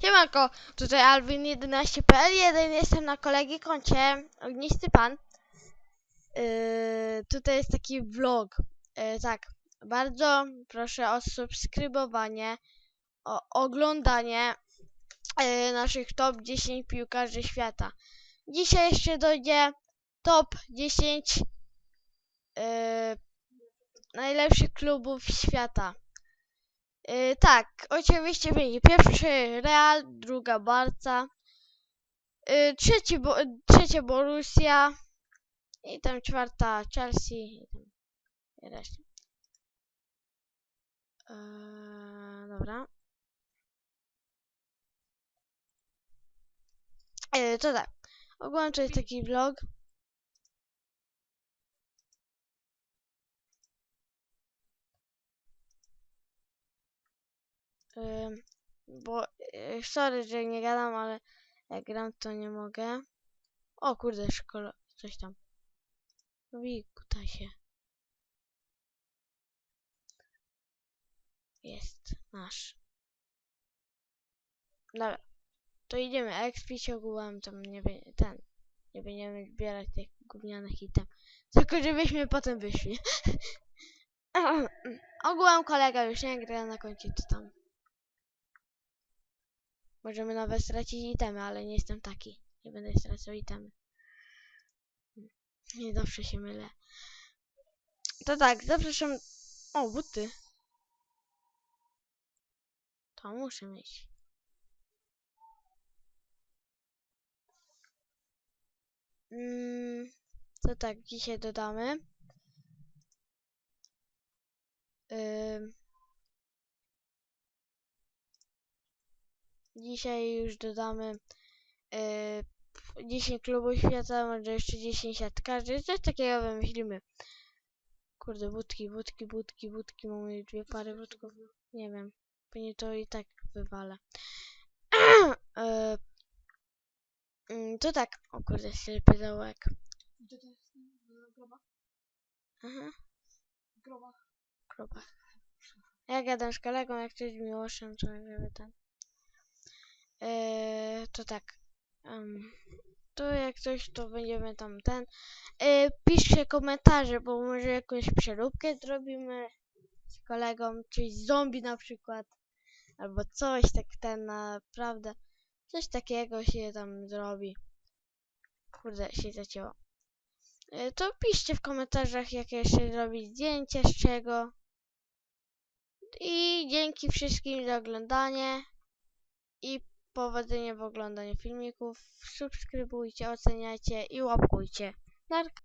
Siemanko, tutaj Alvin11.pl1, jestem na kolegi koncie, Ognisty Pan. Yy, tutaj jest taki vlog. Yy, tak, bardzo proszę o subskrybowanie, o oglądanie yy, naszych top 10 piłkarzy świata. Dzisiaj jeszcze dojdzie top 10 yy, najlepszych klubów świata. Yy, tak, oczywiście będzie pierwszy Real, druga Barca, yy, trzeci Bo trzecia Borussia i tam czwarta Chelsea i tam reszta. Yy, dobra. Yy, to tak. Ogólnie to jest taki vlog. Bo y, sorry, że nie gadam, ale jak gram to nie mogę. O kurde, szkola, coś tam. Robi kutasie. Jest nasz. Dobra, to idziemy. Expić ogółem tam nie ten. Nie będziemy zbierać tych gównianych item. Tylko żebyśmy potem wyszli. ogółem kolega już nie gra na koncie, to tam. Możemy nawet stracić itemy, ale nie jestem taki. Nie będę stracał itemy. Nie zawsze się mylę. To tak, zapraszam. O, buty. To muszę mieć. Mm, to tak, dzisiaj dodamy. Ym, Dzisiaj już dodamy yy, 10 klubów świata, może jeszcze 10 siatkarzy, coś takiego wymyślimy. Kurde, budki, budki, budki, budki, mamy dwie pary budków. Nie wiem, pewnie to i tak wywalę. yy, to tak, o kurde, ślepy dołek. To jest? Na grobach? Aha, Grobach. kropa. Ja gadam z kolegą, jak coś z Miłoszem, to żeby ten... Yy, to tak. em, to jak coś, to będziemy tam ten. Yy, piszcie komentarze, bo może jakąś przeróbkę zrobimy z kolegą, czyli zombie na przykład. Albo coś tak ten naprawdę. Coś takiego się tam zrobi. Kurde, się zacięło. Yy, to piszcie w komentarzach, jakie się zrobić zdjęcia, z czego. I dzięki wszystkim za oglądanie. I powodzenia w oglądaniu filmików. Subskrybujcie, oceniajcie i łapkujcie. Narka.